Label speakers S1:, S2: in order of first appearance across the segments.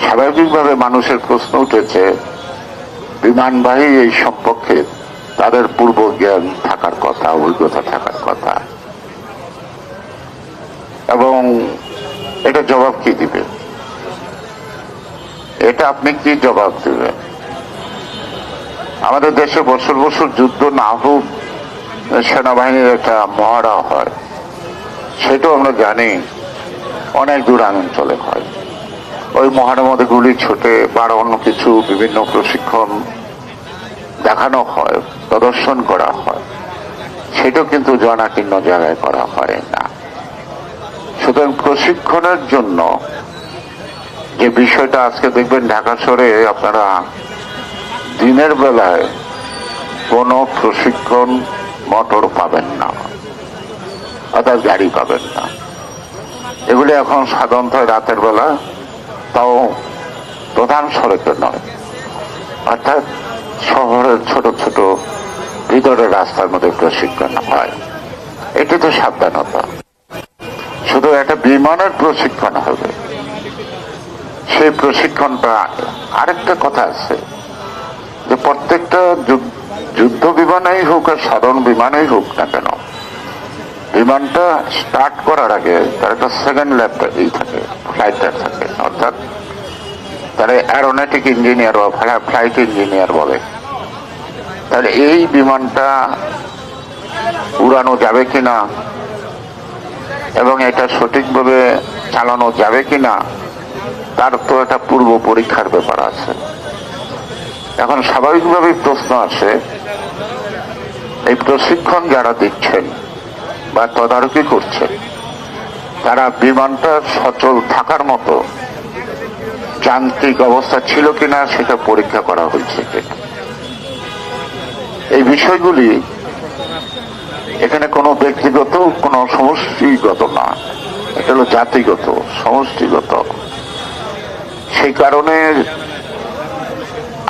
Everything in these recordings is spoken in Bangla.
S1: স্বাভাবিকভাবে মানুষের প্রশ্ন উঠেছে, বিমানবাহী এই সম্পর্কে তাদের পূর্ব জ্ঞান থাকার কথা, অভিজ্ঞতা থাকার কথা। এবং এটা জবাব কি দিবে? এটা আপনি কি জবাব দেবেন? আমাদের দেশে বছর বছর যুদ্ধ না হোক, সেনাবাহিনীর একটা মহড়া হয়, সেটাও আমরা জানি, অনেক দূর দূরাঞ্চলে হয়। ওই মহানের মধ্যে গুলি ছোটে বা অন্য কিছু বিভিন্ন প্রশিক্ষণ দেখানো হয়, প্রদর্শন করা হয় সেটা কিন্তু জনাকীর্ণ জায়গায় করা হয় না। সুতরাং প্রশিক্ষণের জন্য যে বিষয়টা আজকে দেখবেন ঢাকা শহরে আপনারা দিনের বেলায় কোনো প্রশিক্ষণ মোটর পাবেন না, অর্থাৎ গাড়ি পাবেন না। এগুলি এখন সাধারণত রাতের বেলা তাও প্রধান সড়কে নয়। অর্থাৎ শহরের ছোট ছোট ভিতরের রাস্তার মধ্যে প্রশিক্ষণ হয়। এটি তো সাবধানতা। শুধু একটা বিমানের প্রশিক্ষণ হবে। সেই প্রশিক্ষণটা আরেকটা কথা আছে যে প্রত্যেকটা যুদ্ধ বিমানেই হোক আর সাধারণ বিমানেই হোক না কেন বিমানটা স্টার্ট করার আগে তার একটা সেকেন্ড ল্যাব থাকে ফ্লাইটার থাকে। অর্থাৎ তারা অ্যারোনটিক ইঞ্জিনিয়ার বা ফ্লাইট ইঞ্জিনিয়ার বলে। তাহলে এই বিমানটা উড়ানো যাবে কিনা এবং এটা সঠিকভাবে চালানো যাবে কিনা, তার তো একটা পূর্ব পরীক্ষার ব্যাপার আছে। এখন স্বাভাবিকভাবেই প্রশ্ন আসে, এই প্রশিক্ষণ যারা দিচ্ছেন বা তদারকি করছেন তারা বিমানটা সচল থাকার মতো যান্ত্রিক অবস্থা ছিল কিনা সেটা পরীক্ষা করা হয়েছে। এই বিষয়গুলি এখানে কোনো ব্যক্তিগত, কোনো সমষ্টিগত না। এটা হলো জাতিগত, সমষ্টিগত। সেই কারণে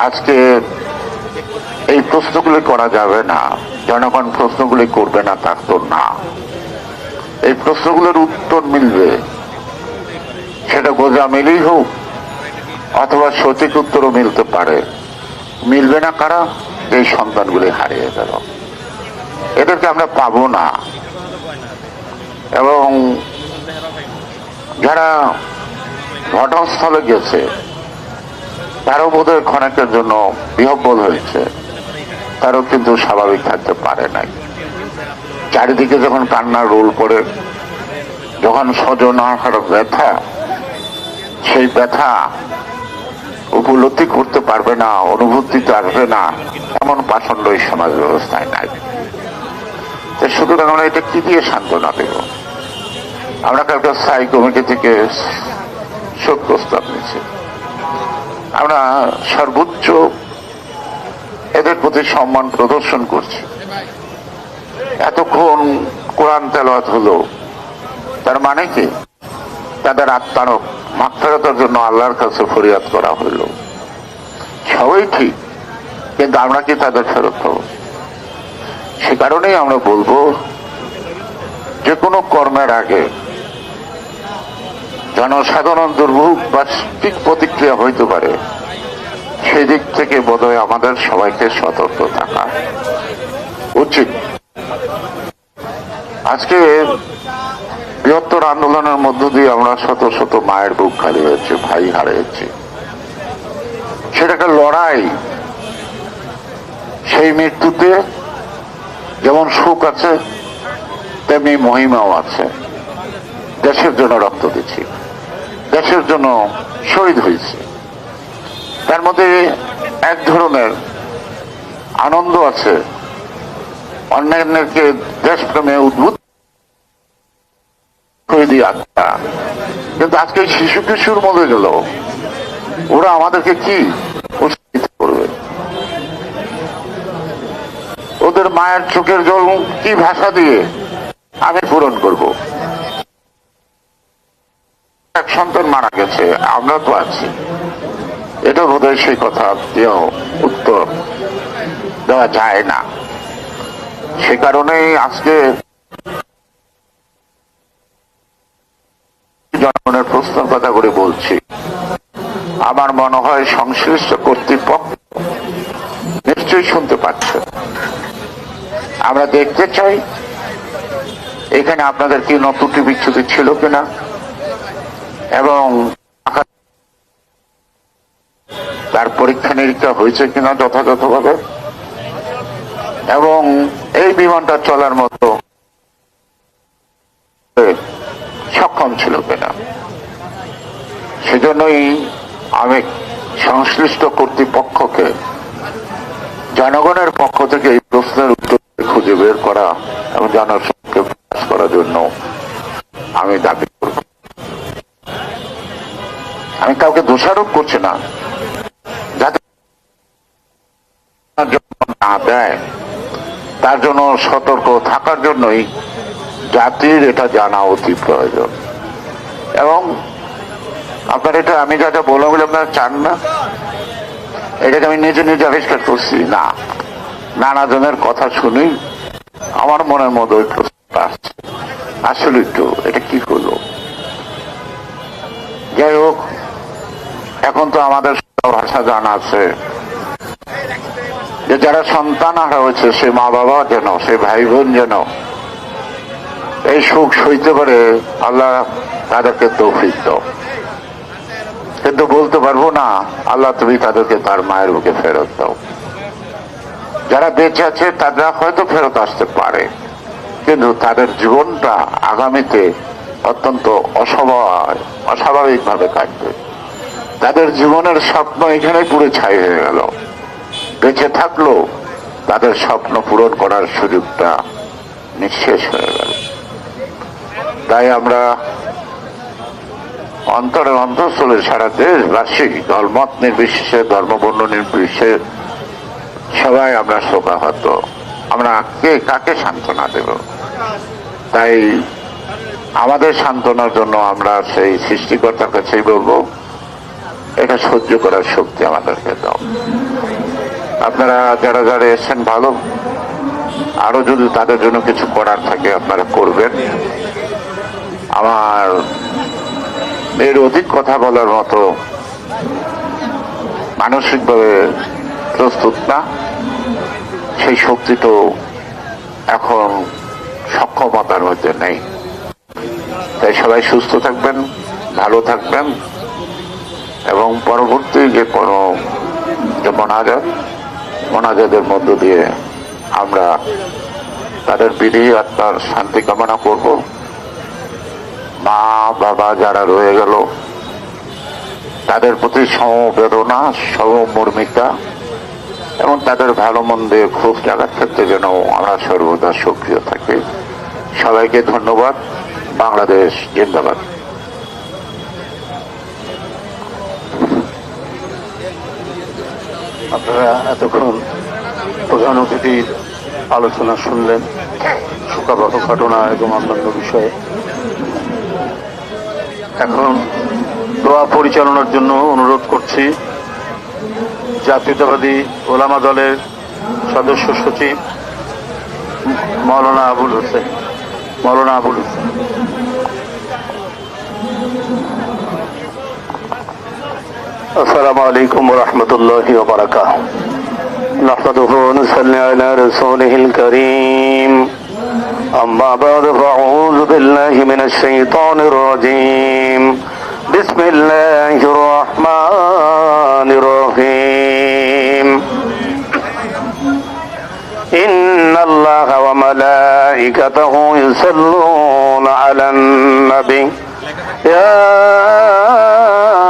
S1: আজকে এই প্রশ্নগুলি করা যাবে না। জনগণ প্রশ্নগুলি করবে না তার তো না। এই প্রশ্নগুলোর উত্তর মিলবে। সেটা গোজা মিলেই হোক, অথবা সঠিক উত্তরও মিলতে পারে। মিলবে না কারা? এই সন্তানগুলি হারিয়ে গেল। এদেরকে আমরা পাবো না। এবং যারা ঘটনাস্থলে গেছে, তারও বোধহয় ক্ষণেকের জন্য বিহব্বল হয়েছে। তারও কিন্তু স্বাভাবিক থাকতে পারে নাই। চারিদিকে যখন কান্নার রোল পড়ে, যখন স্বজনাহার ব্যথা, সেই ব্যথা উপলব্ধি করতে পারবে না অনুভূতিতে আসবে না, এমন পাষণ্ড এই সমাজ ব্যবস্থায় নাই। সুতরাং আমরা এটা কি দিয়ে সান্ত্বনা দেব? আমরা কালকে স্থায়ী কমিটি থেকে শোক প্রস্তাব নিয়েছি। আমরা সর্বোচ্চ এদের প্রতি সম্মান প্রদর্শন করছি। এতক্ষণ কোরআন তেলাওয়াত হলো, তার মানে কি? তাদের আত্মার মাত্রাতার জন্য আল্লাহর কাছে ফরিয়াদ করা হইল সবই ঠিক, কিন্তু আমরা কি তাদের ফেরত পাবো? সে কারণেই আমরা বলব যে কোনো কর্মের আগে জনসাধারণ দুর্ভোগ বা প্রতিক্রিয়া হইতে পারে। সেই দিক থেকে বোধহয় আমাদের সবাইকে সতর্ক থাকা উচিত। আজকে বৃহত্তর আন্দোলনের মধ্য দিয়ে আমরা শত শত মায়ের বুক খালি হয়েছে ভাই হারিয়েছি। সেটা একটা লড়াই, সেই মৃত্যুতে যেমন সুখ আছে, তেমনি মহিমাও আছে। দেশের জন্য রক্ত দিচ্ছি, দেশের জন্য শহীদ হয়েছে। তার মধ্যে এক ধরনের আনন্দ আছে। অন্যান্যকে দেশপ্রেমে উদ্ভূত করে দিয়ে আত্মা। কিন্তু আজকে শিশু কিশোর মধ্যে গেল ওরা আমাদেরকে কি করবে? ওদের মায়ের চোখের জল কি ভাষা দিয়ে আমি পূরণ করব? এক সন্তান মারা গেছে আমরা তো আছি। এটা বোধহয় সেই কথা উত্তর দেওয়া যায় না। সে কারণেই আজকে জনগণের প্রশ্নের কথা করে বলছি। আমার মনে হয় সংশ্লিষ্ট কর্তৃপক্ষ নিশ্চয়ই শুনতে পাচ্ছে। আমরা দেখতে চাই এখানে আপনাদের কি নতুনটি বিচ্ছুতি ছিল কিনা। এবং তার পরীক্ষা নিরীক্ষা হয়েছে কিনা যথাযথভাবে? এবং এই বিমানটা চলার মতো সক্ষম ছিল কিনা? সেজন্যই আমি সংশ্লিষ্ট কর্তৃপক্ষকে, জনগণের পক্ষ থেকে এই প্রশ্নের উত্তর খুঁজে বের করা এবং জনসংখ্যা প্রকাশ করার জন্য আমি দাবি করব। আমি কাউকে দোষারোপ করছি না। না দেয়। তার জন্য সতর্ক থাকার জন্যই জাতির এটা জানা অতি প্রয়োজন। এবং আপনার এটা, আমি যেটা বললাম বলে আপনারা চান না? এটাকে আমি নিজে নিজে আবিষ্কার করছি। না। নানা জনের কথা শুনি, আমার মনের মধ্যে ওই প্রশ্নটা আসছে। আসলে একটু, এটা কি হলো? যাই হোক, এখন তো আমাদের ভাষা জানা আছে। যে যারা সন্তান হারা হয়েছে, সে মা বাবা যেন, সে ভাই বোন যেন এই সুখ সইতে পারে, আল্লাহ তাদেরকে তৌফিক কিন্তু বলতে পারব না, আল্লাহ তুমি তাদেরকে তার মায়ের বুকে ফেরত দাও। যারা বেঁচে আছে, তারা হয়তো ফেরত আসতে পারে, কিন্তু তাদের জীবনটা আগামীতে অত্যন্ত অস্বাভাবিক, অস্বাভাবিকভাবে কাটবে। তাদের জীবনের স্বপ্ন এখানে পুরো ছাই হয়ে গেল। বেঁচে থাকল, তাদের স্বপ্ন পূরণ করার সুযোগটা নিঃশেষ হয়ে গেল। তাই আমরা অন্তরের অন্তঃস্থলে সারা দেশবাসী ধর্মত নির্বিশেষে, ধর্মবর্ণ নির্বিশেষে সবাই আমরা শোকাহত। আমরা কে কাকে সান্ত্বনা দেব? তাই আমাদের সান্ত্বনার জন্য আমরা সেই সৃষ্টিকর্তার কাছেই বলব, এটা সহ্য করার শক্তি আমাদেরকে দাও। আপনারা যারা যারা এসেছেন, ভালো। আরও যদি তাদের জন্য কিছু করার থাকে, আপনারা করবেন। আমার এর অধিক কথা বলার মতো মানসিকভাবে প্রস্তুত না। সেই শক্তি তো এখন সক্ষমতার মধ্যে নেই। তাই সবাই সুস্থ থাকবেন, ভালো থাকবেন এবং পরবর্তী যে কোনো যে মনাজাত মনাজাতের মধ্য দিয়ে আমরা তাদের বিধি আত্মার শান্তি কামনা করব। মা, বাবা যারা রয়ে গেল, তাদের প্রতি সমবেদনা, সমমর্মিতা এবং তাদের ভালো মন্দে খুব জাগার ক্ষেত্রে যেন আমরা সর্বদা সক্রিয় থাকি। সবাইকে ধন্যবাদ। বাংলাদেশ জিন্দাবাদ।
S2: আপনারা এতক্ষণ প্রধান অতিথির আলোচনা শুনলেন, শোকাবহ ঘটনা এবং অন্যান্য বিষয়ে। এখন দোয়া পরিচালনার জন্য অনুরোধ করছি, জাতীয়তাবাদী ওলামা দলের সদস্য সচিব মৌলানা আবুল হোসেন, মৌলানা আবুল হোসেন। السلام عليكم ورحمة الله وبركاته. نحمده ونصلي على رسوله الكريم. أما بعد فأعوذ بالله من الشيطان الرجيم. بسم الله الرحمن الرحيم. إن الله وملائكته يصلون على النبي. يا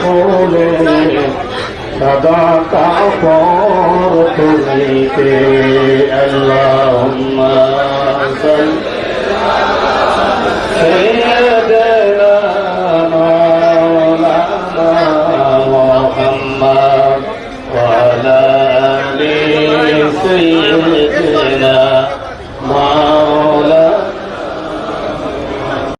S3: খুলে
S2: সদা কাপড় তুলিতে আল্লাহ